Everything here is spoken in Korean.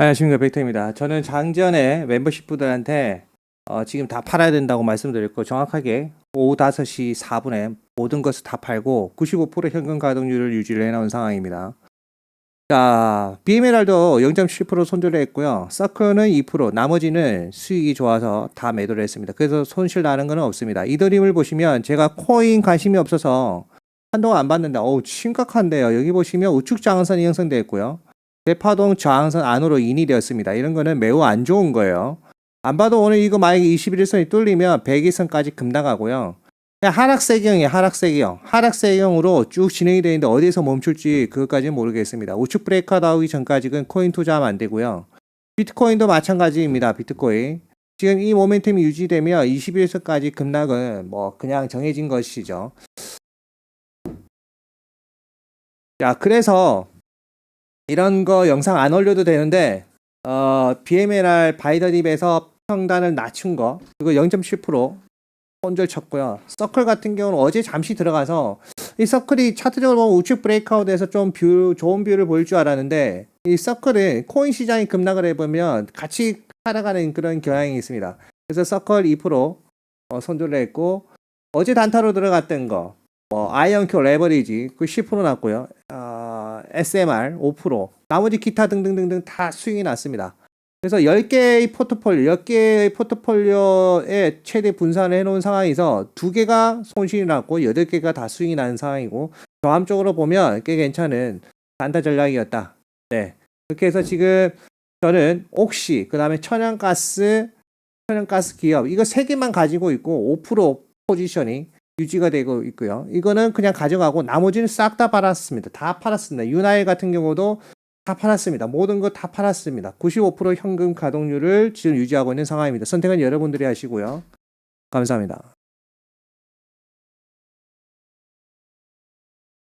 안녕하십니까 벡터입니다. 저는 장전에 멤버십 분들한테 어, 지금 다 팔아야 된다고 말씀드렸고 정확하게 오후 5시 4분에 모든 것을 다 팔고 95% 현금 가동률을 유지를 해놓은 상황입니다. 자, BMLR도 0.7% 손절을 했고요. 서클은 2%, 나머지는 수익이 좋아서 다 매도를 했습니다. 그래서 손실 나는 건 없습니다. 이더림을 보시면 제가 코인 관심이 없어서 한동안 안 봤는데 어우 심각한데요. 여기 보시면 우측 장선이 형성되어 있고요. 대파동 저항선 안으로 인이 되었습니다. 이런 거는 매우 안 좋은 거예요. 안 봐도 오늘 이거 만약에 21일선이 뚫리면 100일선까지 급나가고요. 그냥 하락세경이에요. 하락세경. 하락세경으로 쭉 진행이 되는데 어디에서 멈출지 그것까지는 모르겠습니다. 우측 브레이크 나오기 전까지는 코인 투자하면 안 되고요. 비트코인도 마찬가지입니다. 비트코인. 지금 이 모멘텀이 유지되면 21일선까지 급락은 뭐 그냥 정해진 것이죠. 자, 그래서 이런 거 영상 안 올려도 되는데 어, BMLR 바이더딥에서 평단을 낮춘 거 그리고 0.7% 손절 쳤고요. 서클 같은 경우는 어제 잠시 들어가서 이 서클이 차트적으로 보면 우측 브레이크아웃에서 좀 뷰, 좋은 뷰를 보일 줄 알았는데 이 서클은 코인 시장이 급락을 해보면 같이 살아가는 그런 경향이 있습니다. 그래서 서클 2% 어, 손절을 했고 어제 단타로 들어갔던 거 뭐 아이언큐 레버리지 그 10% 났고요. 어, SMR 5% 나머지 기타 등등등등 다 수익이 났습니다. 그래서 10개의 포트폴리오, 10개의 포트폴리오에 최대 분산을 해놓은 상황에서 2개가 손실이 났고 8개가 다 수익이 나는 상황이고 저함적으로 보면 꽤 괜찮은 단타 전략이었다. 네. 그렇게 해서 지금 저는 옥시, 그 다음에 천연가스, 천연가스 기업 이거 3개만 가지고 있고 5% 포지션이 유지가 되고 있고요. 이거는 그냥 가져가고 나머지는 싹 다 팔았습니다. 다 팔았습니다. 유나일 같은 경우도 다 팔았습니다. 모든 거 다 팔았습니다. 95% 현금 가동률을 지금 유지하고 있는 상황입니다. 선택은 여러분들이 하시고요. 감사합니다.